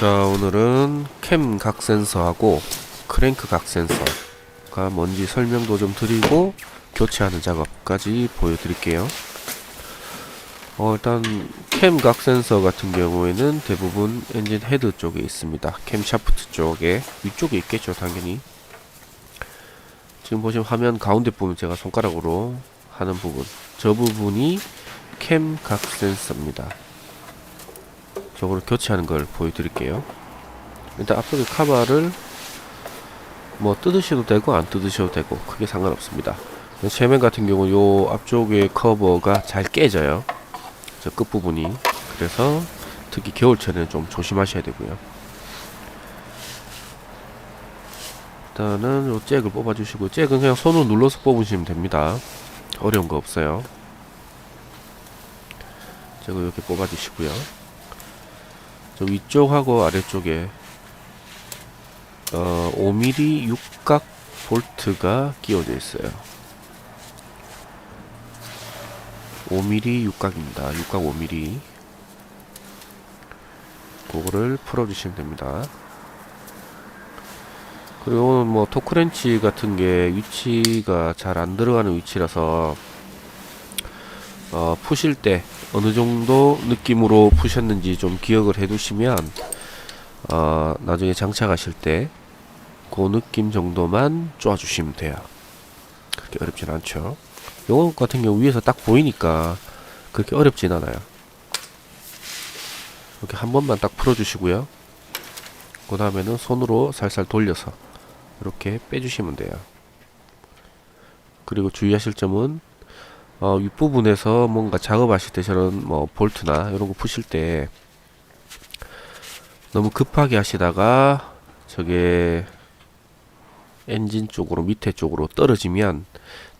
자 오늘은 캠 각 센서하고 크랭크 각 센서가 뭔지 설명도 좀 드리고 교체하는 작업까지 보여드릴게요. 어, 일단 캠 각 센서 같은 경우에는 대부분 엔진 헤드 쪽에 있습니다. 캠 샤프트 쪽에 위쪽에 있겠죠 당연히. 지금 보시면 화면 가운데 보면 제가 손가락으로 하는 부분. 저 부분이 캠 각 센서입니다 저거를 교체하는 걸 보여드릴게요. 일단 앞쪽에 카바를 뭐 뜯으셔도 되고 안 뜯으셔도 되고 크게 상관없습니다. 최면 같은 경우 요 앞쪽에 커버가 잘 깨져요. 저 끝부분이 그래서 특히 겨울철에는 좀 조심하셔야 되고요. 일단은 요 잭을 뽑아주시고 잭은 그냥 손으로 눌러서 뽑으시면 됩니다. 어려운 거 없어요. 잭을 이렇게 뽑아주시고요. 저 위쪽하고 아래쪽에 어 5mm 육각 볼트가 끼워져 있어요. 5mm 육각입니다. 육각 5mm. 그거를 풀어주시면 됩니다. 그리고 뭐 토크렌치 같은 게 위치가 잘 안 들어가는 위치라서 어, 푸실 때 어느 정도 느낌으로 푸셨는지 좀 기억을 해 두시면 어, 나중에 장착하실 때 그 느낌 정도만 쪼아 주시면 돼요. 그렇게 어렵진 않죠. 요거 같은 경우 위에서 딱 보이니까 그렇게 어렵진 않아요. 이렇게 한 번만 딱 풀어 주시고요. 그 다음에는 손으로 살살 돌려서 이렇게 빼주시면 돼요. 그리고 주의하실 점은 어, 윗부분에서 뭔가 작업하실 때 저런 뭐 볼트나 이런 거 푸실 때 너무 급하게 하시다가 저게 엔진 쪽으로 밑에 쪽으로 떨어지면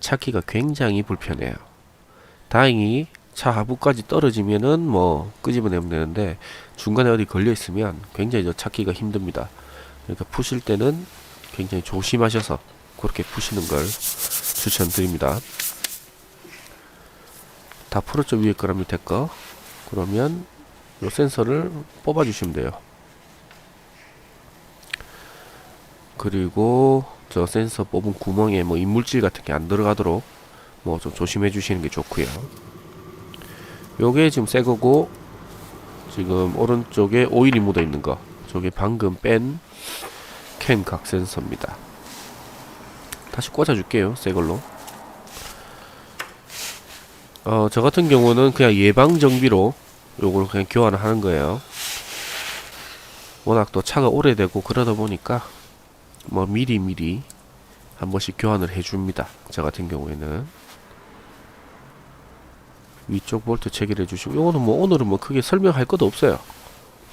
찾기가 굉장히 불편해요. 다행히 차 하부까지 떨어지면은 뭐 끄집어내면 되는데 중간에 어디 걸려 있으면 굉장히 저 찾기가 힘듭니다. 그러니까 푸실 때는 굉장히 조심하셔서 그렇게 푸시는 걸 추천드립니다. 다 풀었죠. 위에 거랑 밑에 거. 그러면 요 센서를 뽑아 주시면 돼요. 그리고 저 센서 뽑은 구멍에 뭐 이물질 같은 게 안 들어가도록 뭐 좀 조심해 주시는 게 좋고요. 요게 지금 새 거고 지금 오른쪽에 오일이 묻어 있는 거. 저게 방금 뺀캔각 센서입니다. 다시 꽂아 줄게요. 새 걸로 어, 저 같은 경우는 그냥 예방 정비로 요걸 그냥 교환을 하는 거예요. 워낙 또 차가 오래되고 그러다 보니까 뭐 미리 미리 한 번씩 교환을 해줍니다. 저 같은 경우에는 위쪽 볼트 체결해 주시고 요거는 뭐 오늘은 뭐 크게 설명할 것도 없어요.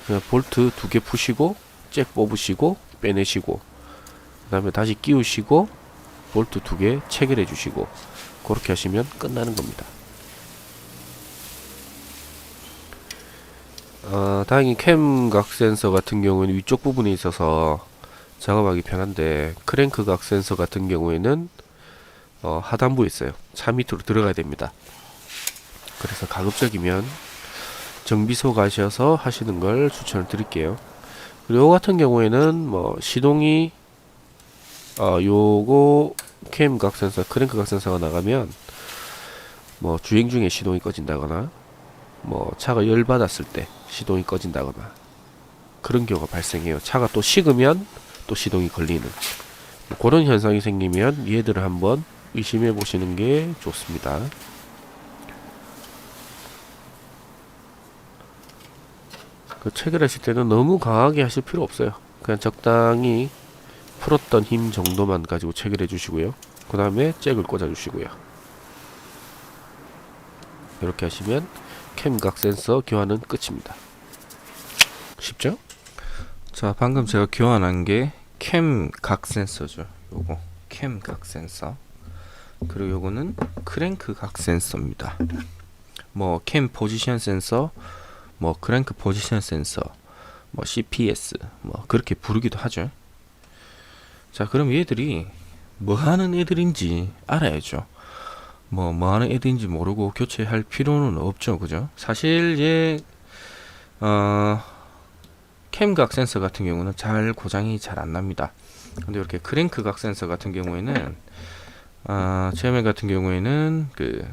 그냥 볼트 두 개 푸시고 잭 뽑으시고 빼내시고 그 다음에 다시 끼우시고 볼트 두 개 체결해 주시고 그렇게 하시면 끝나는 겁니다. 어, 다행히 캠 각 센서 같은 경우는 위쪽 부분에 있어서 작업하기 편한데 크랭크 각 센서 같은 경우에는 어, 하단부에 있어요. 차 밑으로 들어가야 됩니다. 그래서 가급적이면 정비소 가셔서 하시는 걸 추천을 드릴게요. 그리고 요 같은 경우에는 뭐 시동이 어, 요거 캠 각 센서, 크랭크 각 센서가 나가면 뭐 주행 중에 시동이 꺼진다거나 뭐 차가 열 받았을 때 시동이 꺼진다거나 그런 경우가 발생해요. 차가 또 식으면 또 시동이 걸리는 뭐 그런 현상이 생기면 얘들을 한번 의심해 보시는 게 좋습니다. 그 체결하실 때는 너무 강하게 하실 필요 없어요. 그냥 적당히 풀었던 힘 정도만 가지고 체결해 주시고요. 그 다음에 잭을 꽂아 주시고요. 이렇게 하시면 캠각 센서 교환은 끝입니다. 쉽죠? 자, 방금 제가 교환한 게 캠 각 센서죠. 요거 캠 각 센서. 그리고 요거는 크랭크 각 센서입니다. 뭐 캠 포지션 센서, 뭐 크랭크 포지션 센서, 뭐 CPS, 뭐 그렇게 부르기도 하죠. 자, 그럼 얘들이 뭐 하는 애들인지 알아야죠. 뭐, 뭐 하는 애들인지 모르고 교체할 필요는 없죠. 그죠? 사실 얘, 어, 캠각 센서 같은 경우는 잘 고장이 잘 안 납니다. 근데 이렇게 크랭크 각 센서 같은 경우에는 아, 체어맨 같은 경우에는 그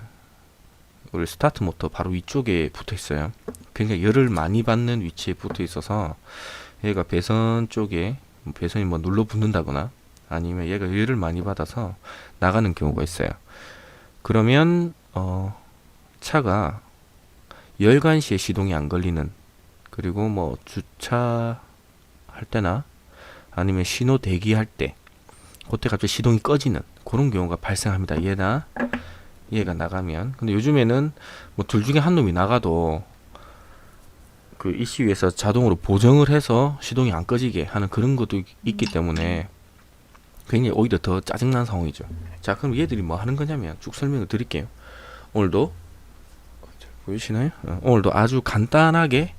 우리 스타트 모터 바로 위쪽에 붙어 있어요. 굉장히 열을 많이 받는 위치에 붙어 있어서 얘가 배선 쪽에 뭐 배선이 뭐 눌러 붙는다거나 아니면 얘가 열을 많이 받아서 나가는 경우가 있어요. 그러면 어 차가 열간 시에 시동이 안 걸리는 그리고 뭐 주차 할 때나 아니면 신호 대기할 때 그때 갑자기 시동이 꺼지는 그런 경우가 발생합니다. 얘나 얘가 나가면 근데 요즘에는 뭐 둘 중에 한 놈이 나가도 그 ECU에서 자동으로 보정을 해서 시동이 안 꺼지게 하는 그런 것도 있- 있기 때문에 굉장히 오히려 더 짜증난 상황이죠. 자, 그럼 얘들이 뭐 하는 거냐면 쭉 설명을 드릴게요. 오늘도 잘 보이시나요? 어, 오늘도 아주 간단하게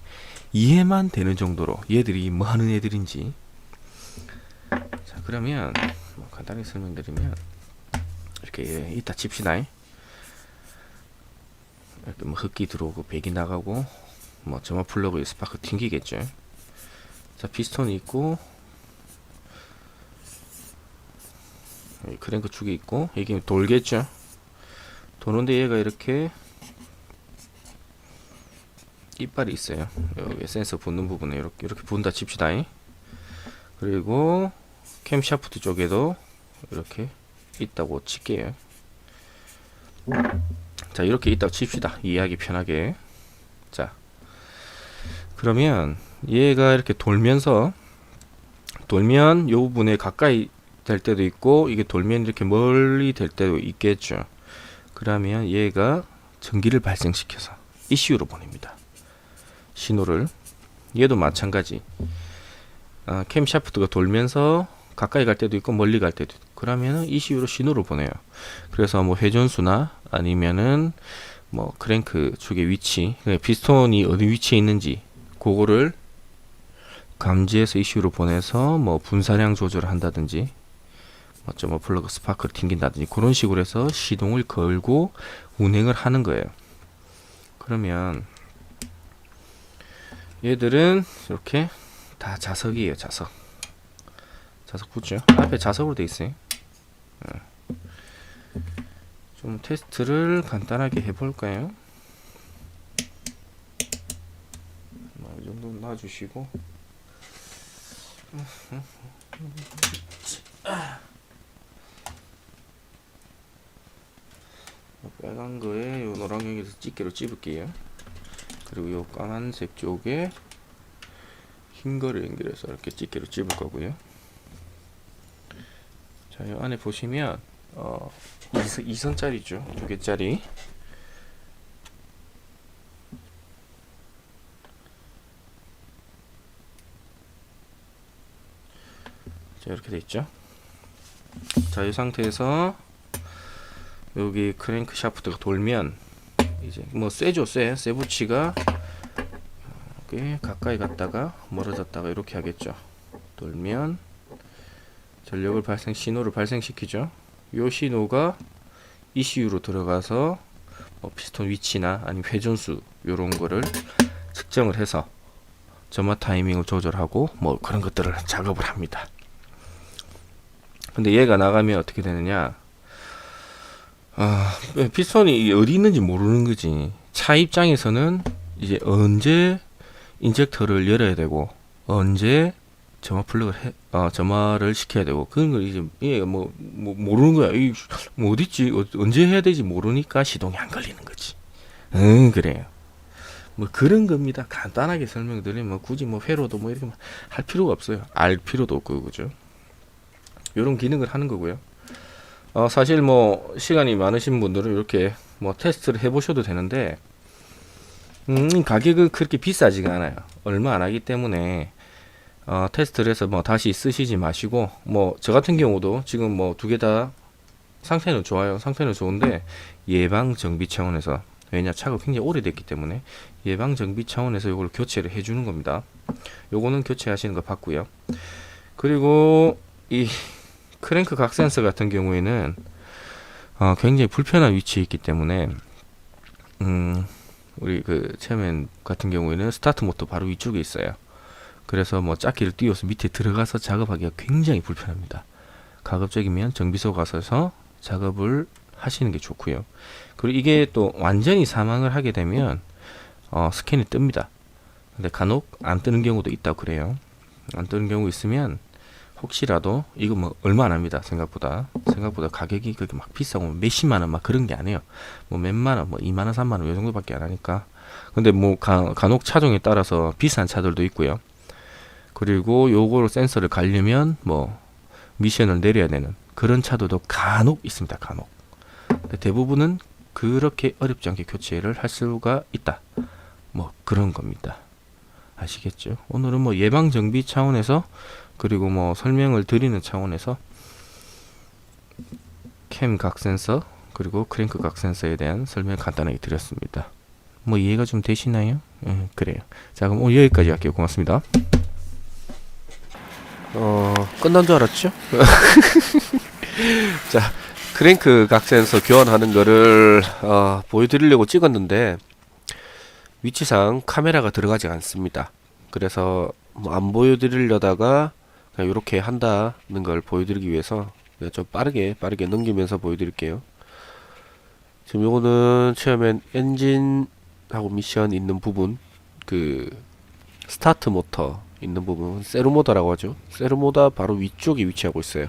이해만 되는 정도로 얘들이 뭐 하는 애들인지 자, 그러면 뭐 간단하게 설명드리면 이렇게 이따 칩시다. 이렇게 뭐 흡기 들어오고 배기 나가고 뭐 점화 플러그에 스파크 튕기겠죠. 자 피스톤이 있고 여기 크랭크 축이 있고 이게 돌겠죠. 도는데 얘가 이렇게 이빨이 있어요. 여기 센서 붙는 부분에 이렇게 이렇게 분다 칩시다. 그리고 캠 샤프트 쪽에도 이렇게 있다고 칠게요. 자 이렇게 있다고 칩시다. 이해하기 편하게. 자 그러면 얘가 이렇게 돌면서 돌면 요 부분에 가까이 될 때도 있고 이게 돌면 이렇게 멀리 될 때도 있겠죠. 그러면 얘가 전기를 발생시켜서 ECU로 보냅니다. 신호를 얘도 마찬가지. 아, 캠 샤프트가 돌면서 가까이 갈 때도 있고 멀리 갈 때도 있고 그러면은 ECU로 신호를 보내요. 그래서 뭐 회전수나 아니면은 뭐 크랭크 축의 위치, 그러니까 피스톤이 어디 위치에 있는지 그거를 감지해서 ECU로 보내서 뭐 분사량 조절을 한다든지 뭐 점어 플러그 스파크를 튕긴다든지 그런 식으로 해서 시동을 걸고 운행을 하는 거예요. 그러면 얘들은 이렇게 다 자석이에요, 자석. 자석 붙죠? 앞에 자석으로 돼 있어요. 어. 좀 테스트를 간단하게 해볼까요? 뭐, 이 정도 놔주시고. 빨간 거에 요 노란색에서 집게로 찝을게요. 그리고 요 까만색 쪽에 흰 거를 연결해서 이렇게 집게로 찝을 거고요. 자, 요 안에 보시면 어 2선, 2선짜리죠. 두 개짜리. 자, 이렇게 돼 있죠. 자, 이 상태에서 여기 크랭크 샤프트가 돌면 이제 뭐 쇠죠, 쇠. 쇠 부치가 이렇게 가까이 갔다가 멀어졌다가 이렇게 하겠죠. 돌면 전력을 발생 신호를 발생시키죠. 요 신호가 ECU로 들어가서 뭐 피스톤 위치나 아니면 회전수 요런 거를 측정을 해서 점화 타이밍을 조절하고 뭐 그런 것들을 작업을 합니다. 근데 얘가 나가면 어떻게 되느냐? 아, 피스톤이 어디 있는지 모르는 거지. 차 입장에서는 이제 언제 인젝터를 열어야 되고 언제 점화 플러그를 해, 어, 점화를 시켜야 되고 그런 걸 이제 얘가 뭐, 뭐 모르는 거야. 이, 뭐 어디 있지? 어, 언제 해야 되지 모르니까 시동이 안 걸리는 거지. 응, 그래요. 뭐 그런 겁니다. 간단하게 설명드리면 뭐 굳이 뭐 회로도 뭐 이렇게 할 필요가 없어요. 알 필요도 없고 그죠. 요런 기능을 하는 거고요. 어, 사실 뭐 시간이 많으신 분들은 이렇게 뭐 테스트를 해보셔도 되는데 음, 가격은 그렇게 비싸지가 않아요. 얼마 안 하기 때문에 어, 테스트를 해서 뭐 다시 쓰시지 마시고 뭐 저 같은 경우도 지금 뭐 두 개 다 상태는 좋아요. 상태는 좋은데 예방 정비 차원에서 왜냐 차가 굉장히 오래됐기 때문에 예방 정비 차원에서 이걸 교체를 해주는 겁니다. 요거는 교체하시는 거 봤고요. 그리고 이 크랭크 각 센서 같은 경우에는 어, 굉장히 불편한 위치에 있기 때문에 음, 우리 그 체어맨 같은 경우에는 스타트 모터 바로 위쪽에 있어요. 그래서 뭐 짝기를 띄워서 밑에 들어가서 작업하기가 굉장히 불편합니다. 가급적이면 정비소 가서 작업을 하시는 게 좋고요. 그리고 이게 또 완전히 사망을 하게 되면 어, 스캔이 뜹니다. 근데 간혹 안 뜨는 경우도 있다고 그래요. 안 뜨는 경우 있으면 혹시라도 이거 뭐 얼마 안 합니다. 생각보다 생각보다 가격이 그렇게 막 비싸고 뭐 몇십만 원 막 그런 게 아니에요. 뭐 몇만 원, 뭐 2만 원, 3만 원이 정도밖에 안 하니까. 근데 뭐 가, 간혹 차종에 따라서 비싼 차들도 있고요. 그리고 요거로 센서를 갈려면 뭐 미션을 내려야 되는 그런 차들도 간혹 있습니다. 간혹. 대부분은 그렇게 어렵지 않게 교체를 할 수가 있다. 뭐 그런 겁니다. 아시겠죠? 오늘은 뭐 예방 정비 차원에서 그리고 뭐 설명을 드리는 차원에서 캠 각 센서 그리고 크랭크 각 센서에 대한 설명 간단하게 드렸습니다. 뭐 이해가 좀 되시나요? 예, 그래요. 자, 그럼 오늘 여기까지 할게요. 고맙습니다. 어, 끝난 줄 알았죠? 자, 크랭크 각 센서 교환하는 거를 어, 보여드리려고 찍었는데 위치상 카메라가 들어가지 않습니다. 그래서 뭐 안 보여드리려다가 그냥 이렇게 한다는 걸 보여드리기 위해서 좀 빠르게 빠르게 넘기면서 보여드릴게요. 지금 요거는 처음엔 엔진하고 미션 있는 부분 그 스타트 모터 있는 부분 세르모다라고 하죠. 세르모다 바로 위쪽에 위치하고 있어요.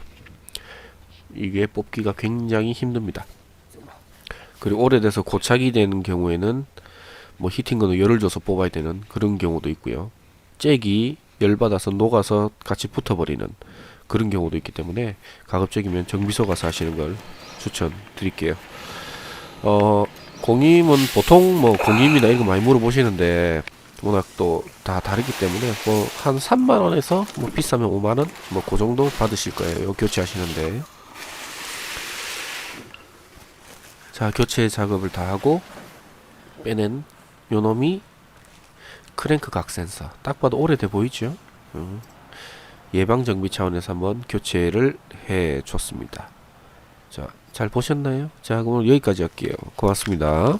이게 뽑기가 굉장히 힘듭니다. 그리고 오래돼서 고착이 되는 경우에는 뭐 히팅건을 열을 줘서 뽑아야 되는 그런 경우도 있고요. 잭이 열받아서 녹아서 같이 붙어버리는 그런 경우도 있기 때문에 가급적이면 정비소 가서 하시는 걸 추천드릴게요. 어, 공임은 보통 뭐 공임이나 이런 거 많이 물어보시는데 워낙 또 다 다르기 때문에 뭐 한 3만 원에서 뭐 비싸면 5만 원 뭐 그 정도 받으실 거예요. 요 교체하시는데. 자, 교체 작업을 다 하고 빼낸 요 놈이 크랭크 각 센서. 딱 봐도 오래돼 보이죠? 음. 예방 정비 차원에서 한번 교체를 해 줬습니다. 자, 잘 보셨나요? 자, 그럼 여기까지 할게요. 고맙습니다.